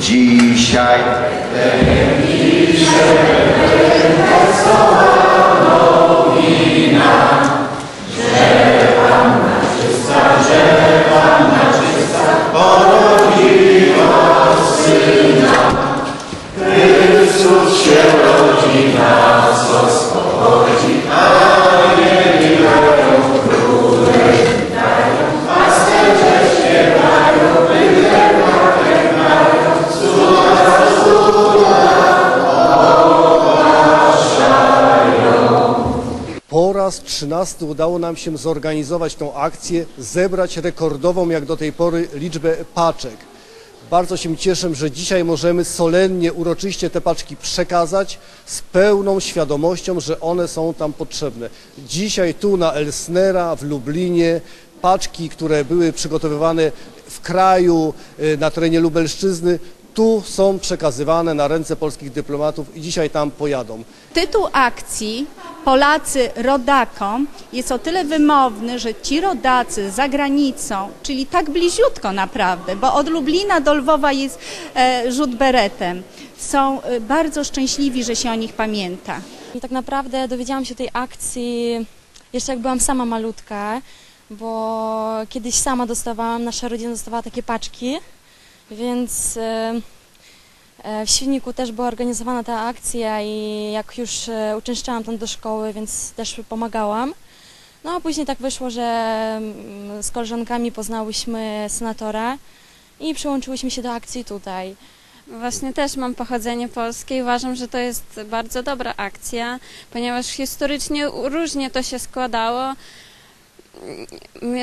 Dzisiaj. Po raz trzynasty udało nam się zorganizować tą akcję, zebrać rekordową jak do tej pory liczbę paczek. Bardzo się cieszę, że dzisiaj możemy solennie, uroczyście te paczki przekazać z pełną świadomością, że one są tam potrzebne. Dzisiaj tu na Elsnera w Lublinie paczki, które były przygotowywane w kraju, y, na terenie Lubelszczyzny, tu są przekazywane na ręce polskich dyplomatów i dzisiaj tam pojadą. Tytuł akcji Polacy rodakom jest o tyle wymowny, że ci rodacy za granicą, czyli tak bliziutko naprawdę, bo od Lublina do Lwowa jest e, rzut beretem, są e, bardzo szczęśliwi, że się o nich pamięta. I tak naprawdę dowiedziałam się o tej akcji jeszcze jak byłam sama malutka, bo kiedyś sama dostawałam, nasza rodzina dostawała takie paczki, więc e, e, w Świdniku też była organizowana ta akcja i jak już e, uczęszczałam tam do szkoły, więc też pomagałam. No a później tak wyszło, że mm, z koleżankami poznałyśmy senatora i przyłączyłyśmy się do akcji tutaj. Właśnie też mam pochodzenie polskie i uważam, że to jest bardzo dobra akcja, ponieważ historycznie różnie to się składało,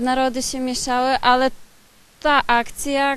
narody się mieszały, ale ta akcja,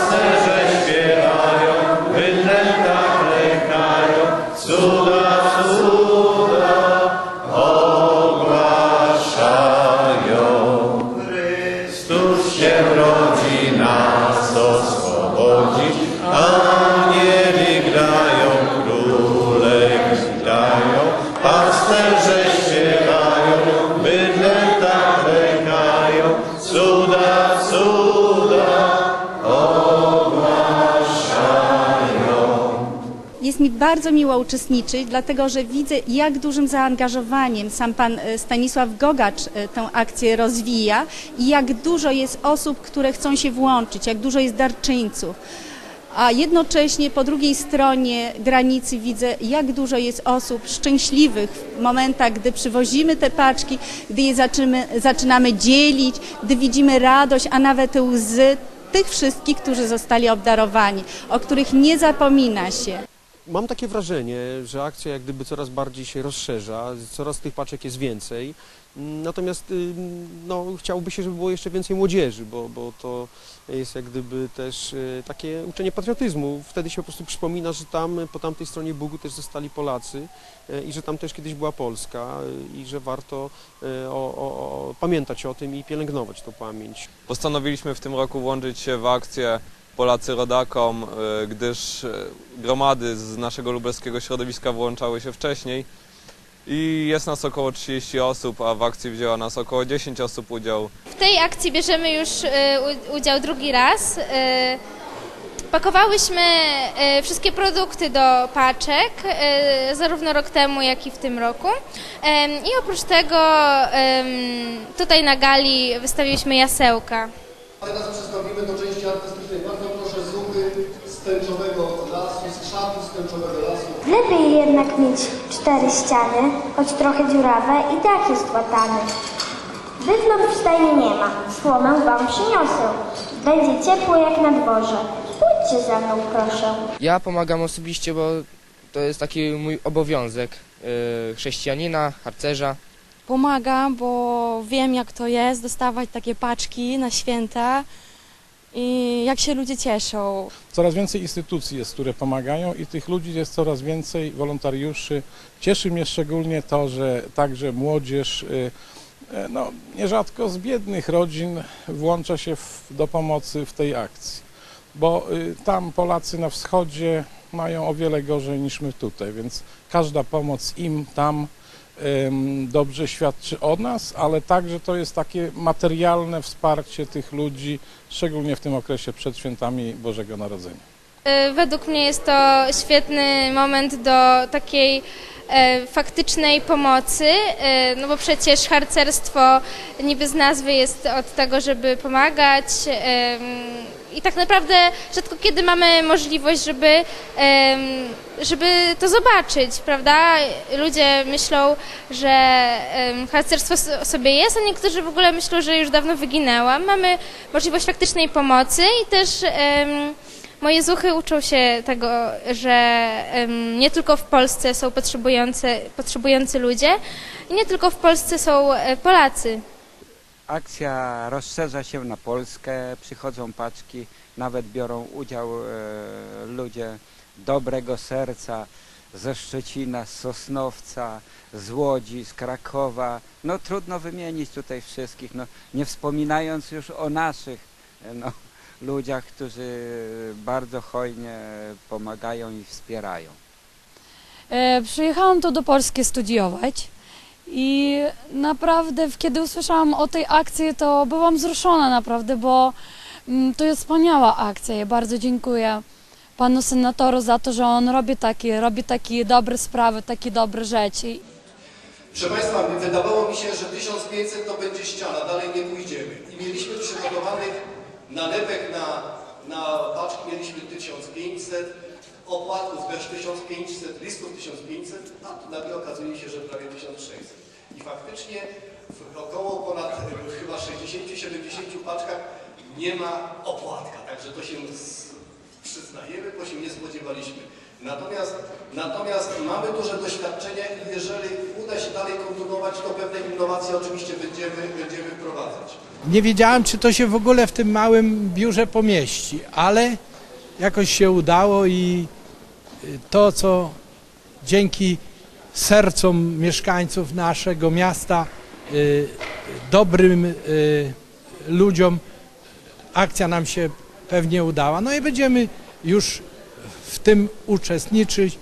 mi bardzo miło uczestniczyć, dlatego że widzę, jak dużym zaangażowaniem sam pan e, Stanisław Gogacz e, tę akcję rozwija i jak dużo jest osób, które chcą się włączyć, jak dużo jest darczyńców. A jednocześnie po drugiej stronie granicy widzę, jak dużo jest osób szczęśliwych w momentach, gdy przywozimy te paczki, gdy je zaczynamy, zaczynamy dzielić, gdy widzimy radość, a nawet łzy tych wszystkich, którzy zostali obdarowani, o których nie zapomina się. Mam takie wrażenie, że akcja jak gdyby coraz bardziej się rozszerza, coraz tych paczek jest więcej. Natomiast y, no, chciałoby się, żeby było jeszcze więcej młodzieży, bo, bo to jest jak gdyby też y, takie uczenie patriotyzmu. Wtedy się po prostu przypomina, że tam po tamtej stronie Bugu też zostali Polacy y, i że tam też kiedyś była Polska i że warto o, o, o, pamiętać o tym i pielęgnować tą pamięć. Postanowiliśmy w tym roku włączyć się w akcję Polacy Rodakom, y, gdyż y, gromady z naszego lubelskiego środowiska włączały się wcześniej i jest nas około 30 osób, a w akcji wzięła nas około 10 osób udział. W tej akcji bierzemy już e, udział drugi raz. E, Pakowałyśmy e, wszystkie produkty do paczek, e, zarówno rok temu, jak i w tym roku. I oprócz tego tutaj na gali wystawiliśmy jasełka. Teraz przystąpimy do części artystycznej. Z tęczowego lasu, z tęczowego lasu. Lepiej jednak mieć cztery ściany, choć trochę dziurawe i dach jest łatany. Bydlów w stajni nie ma, słomę wam przyniosę. Będzie ciepło jak na dworze. Pójdźcie za mną, proszę. Ja pomagam osobiście, bo to jest taki mój obowiązek yy, chrześcijanina, harcerza. Pomagam, bo wiem jak to jest dostawać takie paczki na święta i jak się ludzie cieszą. Coraz więcej instytucji jest, które pomagają i tych ludzi jest coraz więcej, wolontariuszy. Cieszy mnie szczególnie to, że także młodzież, y, e, no, nierzadko z biednych rodzin włącza się w, do pomocy w tej akcji, bo y, tam Polacy na wschodzie mają o wiele gorzej niż my tutaj, więc każda pomoc im tam dobrze świadczy o nas, ale także to jest takie materialne wsparcie tych ludzi, szczególnie w tym okresie przed świętami Bożego Narodzenia. E, Według mnie jest to świetny moment do takiej e, faktycznej pomocy, e, no bo przecież harcerstwo niby z nazwy jest od tego, żeby pomagać i tak naprawdę rzadko kiedy mamy możliwość, żeby, żeby to zobaczyć, prawda? Ludzie myślą, że harcerstwo sobie jest, a niektórzy w ogóle myślą, że już dawno wyginęła. Mamy możliwość faktycznej pomocy i też Moje zuchy uczą się tego, że nie tylko w Polsce są potrzebujący, potrzebujący ludzie i nie tylko w Polsce są e, Polacy. Akcja rozszerza się na Polskę, przychodzą paczki, nawet biorą udział e, ludzie dobrego serca ze Szczecina, z Sosnowca, z Łodzi, z Krakowa. No trudno wymienić tutaj wszystkich, no, nie wspominając już o naszych e, no, ludziach, którzy bardzo hojnie pomagają i wspierają. E, Przyjechałam tu do Polski studiować i naprawdę kiedy usłyszałam o tej akcji, to byłam wzruszona naprawdę, bo mm, to jest wspaniała akcja. Ja bardzo dziękuję panu senatorowi za to, że on robi takie, robi takie dobre sprawy, takie dobre rzeczy. Proszę Państwa, wydawało mi się, że 1500 to będzie ściana, dalej nie pójdziemy. I mieliśmy przygotowanych nalewek na, na paczki, mieliśmy 1500, opłatków też 1500, listów 1500, a nagle okazuje się, że prawie 1600. I faktycznie w około ponad chyba 60-70 paczkach nie ma opłatka, także to się przyznajemy, bo się nie spodziewaliśmy. Natomiast, natomiast mamy duże doświadczenie i jeżeli uda się dalej kontynuować, to pewne innowacje oczywiście będziemy, będziemy wprowadzać. Nie wiedziałem, czy to się w ogóle w tym małym biurze pomieści, ale jakoś się udało i to, co dzięki sercom mieszkańców naszego miasta, y, dobrym y, ludziom, akcja nam się pewnie udała. No i będziemy już w tym uczestniczyć.